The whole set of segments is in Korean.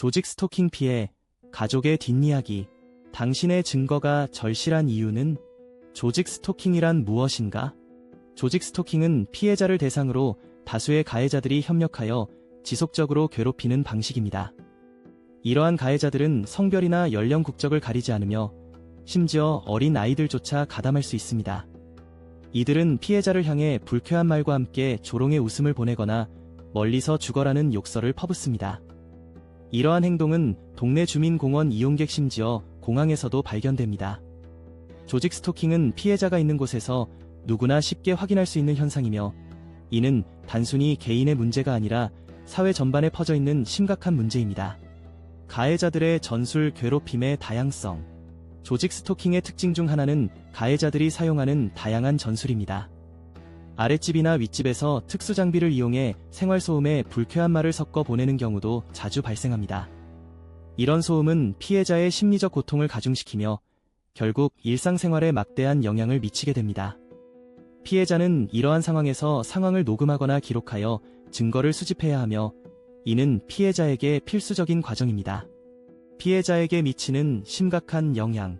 조직 스토킹 피해, 가족의 뒷이야기. 당신의 증거가 절실한 이유는 조직 스토킹이란 무엇인가? 조직 스토킹은 피해자를 대상으로 다수의 가해자들이 협력하여 지속적으로 괴롭히는 방식입니다. 이러한 가해자들은 성별이나 연령 국적을 가리지 않으며 심지어 어린 아이들조차 가담할 수 있습니다. 이들은 피해자를 향해 불쾌한 말과 함께 조롱의 웃음을 보내거나 멀리서 죽어라는 욕설을 퍼붓습니다. 이러한 행동은 동네 주민공원 이용객 심지어 공항에서도 발견됩니다. 조직 스토킹은 피해자가 있는 곳에서 누구나 쉽게 확인할 수 있는 현상이며 이는 단순히 개인의 문제가 아니라 사회 전반에 퍼져 있는 심각한 문제입니다. 가해자들의 전술 괴롭힘의 다양성. 조직 스토킹의 특징 중 하나는 가해자들이 사용하는 다양한 전술입니다. 아랫집이나 윗집에서 특수 장비를 이용해 생활소음에 불쾌한 말을 섞어 보내는 경우도 자주 발생합니다. 이런 소음은 피해자의 심리적 고통을 가중시키며 결국 일상생활에 막대한 영향을 미치게 됩니다. 피해자는 이러한 상황에서 상황을 녹음하거나 기록하여 증거를 수집해야 하며 이는 피해자에게 필수적인 과정입니다. 피해자에게 미치는 심각한 영향.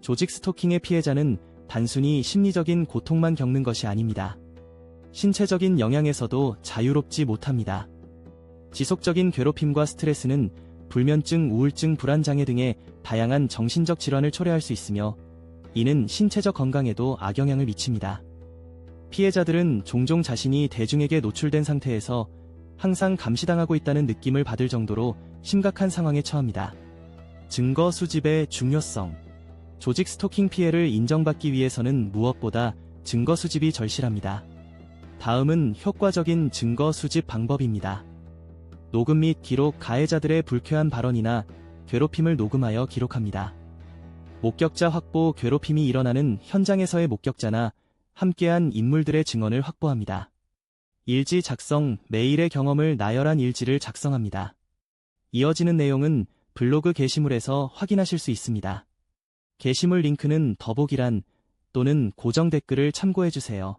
조직 스토킹의 피해자는 단순히 심리적인 고통만 겪는 것이 아닙니다. 신체적인 영향에서도 자유롭지 못합니다. 지속적인 괴롭힘과 스트레스는 불면증, 우울증, 불안장애 등의 다양한 정신적 질환을 초래할 수 있으며 이는 신체적 건강에도 악영향을 미칩니다. 피해자들은 종종 자신이 대중에게 노출된 상태에서 항상 감시당하고 있다는 느낌을 받을 정도로 심각한 상황에 처합니다. 증거 수집의 중요성. 조직 스토킹 피해를 인정받기 위해서는 무엇보다 증거 수집이 절실합니다. 다음은 효과적인 증거 수집 방법입니다. 녹음 및 기록 가해자들의 불쾌한 발언이나 괴롭힘을 녹음하여 기록합니다. 목격자 확보 괴롭힘이 일어나는 현장에서의 목격자나 함께한 인물들의 증언을 확보합니다. 일지 작성 매일의 경험을 나열한 일지를 작성합니다. 이어지는 내용은 블로그 게시물에서 확인하실 수 있습니다. 게시물 링크는 더보기란 또는 고정 댓글을 참고해주세요.